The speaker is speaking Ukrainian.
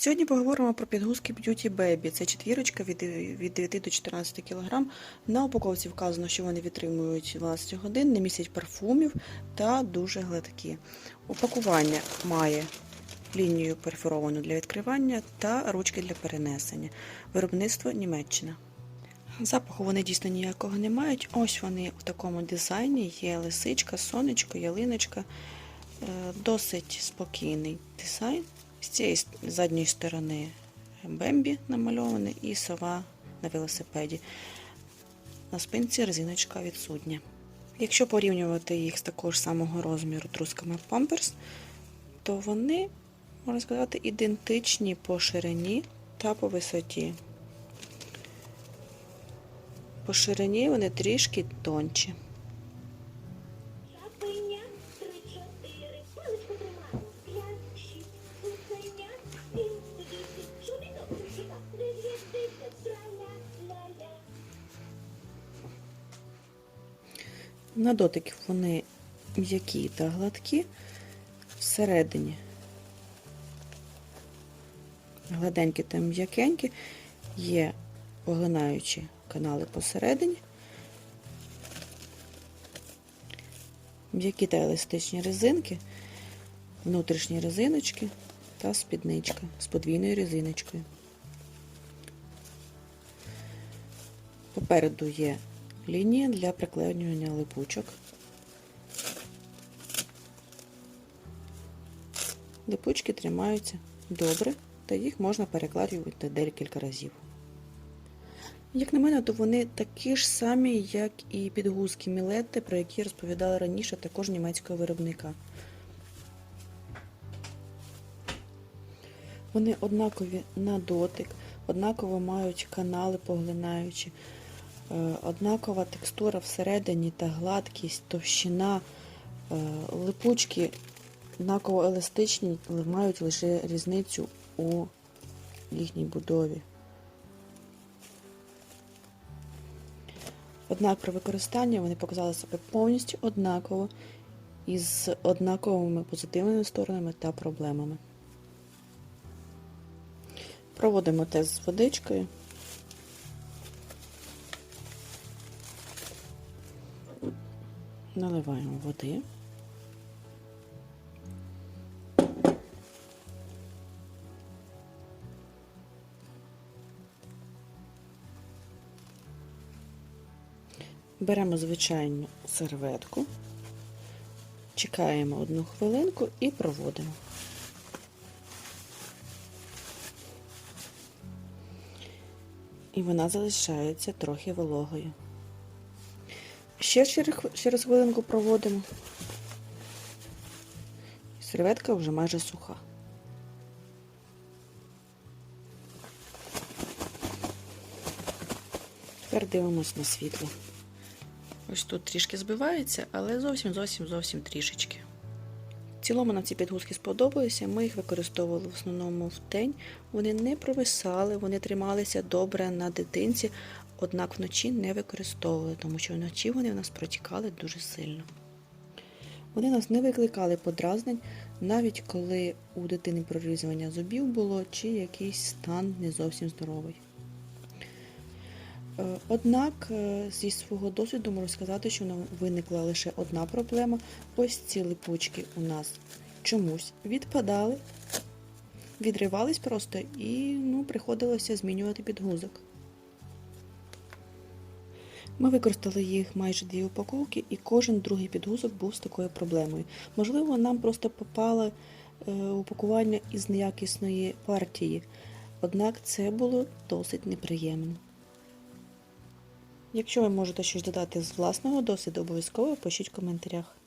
Сьогодні поговоримо про підгузки Beauty Baby. Це четвірочка від, від 9 до 14 кг. На упаковці вказано, що вони відтримують 12 годин, не містять парфумів та дуже гладкі. Упакування має лінію перфоровану для відкривання та ручки для перенесення. Виробництво Німеччина. Запаху вони дійсно ніякого не мають. Ось вони в такому дизайні. Є лисичка, сонечко, ялиночка. Е, Досить спокійний дизайн. З цієї задньої сторони Бембі намальований і сова на велосипеді. На спинці резиночка відсутня. Якщо порівнювати їх з такого ж самого розміру трусками Pampers, то вони, можна сказати, ідентичні по ширині та по висоті. По ширині вони трішки тонші. На дотик вони м'які та гладкі. Всередині гладенькі та м'якенькі, є поглинаючі канали посередині, м'які та еластичні резинки, внутрішні резиночки та спідничка з подвійною резиночкою. Попереду є лінія для приклеювання липучок. Липучки тримаються добре, та їх можна перекладувати декілька разів. Як на мене, то вони такі ж самі, як і підгузки Мілетти, про які розповідала раніше також німецького виробника. Вони однакові на дотик, однаково мають канали поглинаючі, однакова текстура всередині та гладкість, товщина, е, липучки однаково еластичні, але мають лише різницю у їхній будові. Однак при використанні вони показали себе повністю однаково із однаковими позитивними сторонами та проблемами. Проводимо тест з водичкою. Наливаємо води. Беремо звичайну серветку, чекаємо одну хвилинку і проводимо. І вона залишається трохи вологою. Ще через хвилинку проводимо. Серветка вже майже суха. Тепер дивимось на світло. Ось тут трішки збивається, але зовсім зовсім зовсім трішечки. В цілому нам ці підгузки сподобалися. Ми їх використовували в основному в день. Вони не провисали, вони трималися добре на дитинці, однак вночі не використовували, тому що вночі вони в нас протікали дуже сильно. Вони нас не викликали подразнень, навіть коли у дитини прорізування зубів було чи якийсь стан не зовсім здоровий. Е, Однак е, зі свого досвіду можу сказати, що нам виникла лише одна проблема. Ось ці липучки у нас чомусь відпадали, відривались просто і ну, приходилося змінювати підгузок. Ми використали їх майже дві упаковки, і кожен другий підгузок був з такою проблемою. Можливо, нам просто попало е, упакування із неякісної партії, однак це було досить неприємно. Якщо ви можете щось додати з власного досвіду, обов'язково пишіть в коментарях.